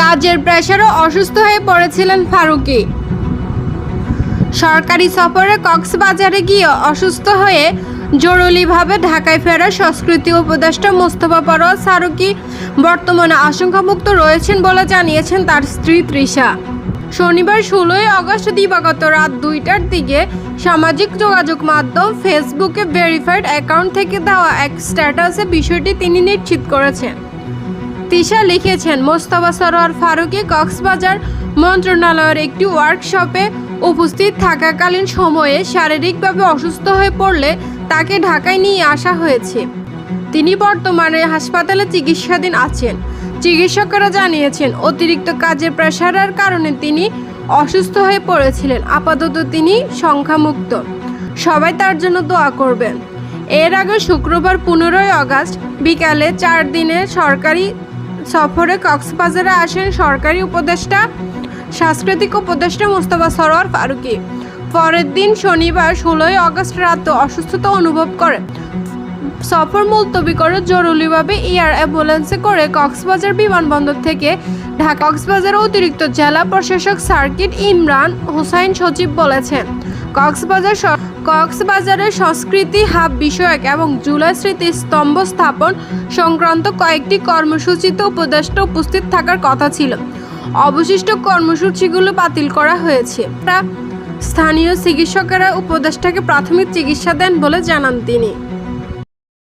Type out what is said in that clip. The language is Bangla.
কাজের প্রেশারও অসুস্থ হয়ে পড়েছিলেন ফারুকি। সরকারি সফরে কক্সবাজারে গিয়ে অসুস্থ হয়ে জরুরিভাবে ঢাকায় ফেরার সংস্কৃতি উপদেষ্টা মোস্তফা পরোয়ার ফারুকি বর্তমানে আশঙ্কামুক্ত রয়েছেন বলে জানিয়েছেন তার স্ত্রী তৃষা। শনিবার ষোলোই আগস্ট দিবাগত রাত দুইটার দিকে সামাজিক যোগাযোগ মাধ্যম ফেসবুকে ভেরিফাইড অ্যাকাউন্ট থেকে দেওয়া এক স্ট্যাটাসে বিষয়টি তিনি নিশ্চিত করেছেন। তিশা লিখেছেন, মোস্তফা সরোয়ার ফারুকি কক্সবাজার মন্ত্রণালয়ের একটি ওয়ার্কশপে উপস্থিত থাকাকালীন সময়ে শারীরিকভাবে অসুস্থ হয়ে পড়লে তাকে ঢাকায় নিয়ে আসা হয়েছে। তিনি বর্তমানে হাসপাতালে চিকিৎসাধীন আছেন। চিকিৎসকরা জানিয়েছেন, অতিরিক্ত কাজের প্রেশারের কারণে তিনি অসুস্থ হয়ে পড়েছিলেন। আপাতত তিনি সংখ্যামুক্ত। সবাই তার জন্য দোয়া করবেন। এর আগে শুক্রবার পনেরোই আগস্ট বিকালে চার দিনের সরকারি সফরে কক্সবাজারে আসেন সরকারি উপদেষ্টা, সাংস্কৃতিক উপদেষ্টা মোস্তফা সরোয়ার ফারুকি। পরের দিন শনিবার ষোলোই আগস্ট রাতে অসুস্থতা অনুভব করেন। সফর মুলতবি করে জরুরিভাবে এয়ার অ্যাম্বুলেন্সে করে কক্সবাজার বিমানবন্দর থেকে ঢাকা কক্সবাজার অতিরিক্ত জেলা প্রশাসক সার্কিট ইমরান হোসাইন সচিব বলেছেন। কক্সবাজার কক্সবাজারের সংস্কৃতি হাব বিষয়ক এবং জুলাই স্মৃতি স্তম্ভ স্থাপন সংক্রান্ত কয়েকটি কর্মসূচিতে উপদেষ্টা উপস্থিত থাকার কথা ছিল। অবশিষ্ট কর্মসূচিগুলো বাতিল করা হয়েছে। স্থানীয় চিকিৎসকেরা উপদেষ্টাকে প্রাথমিক চিকিৎসা দেন বলে জানান তিনি।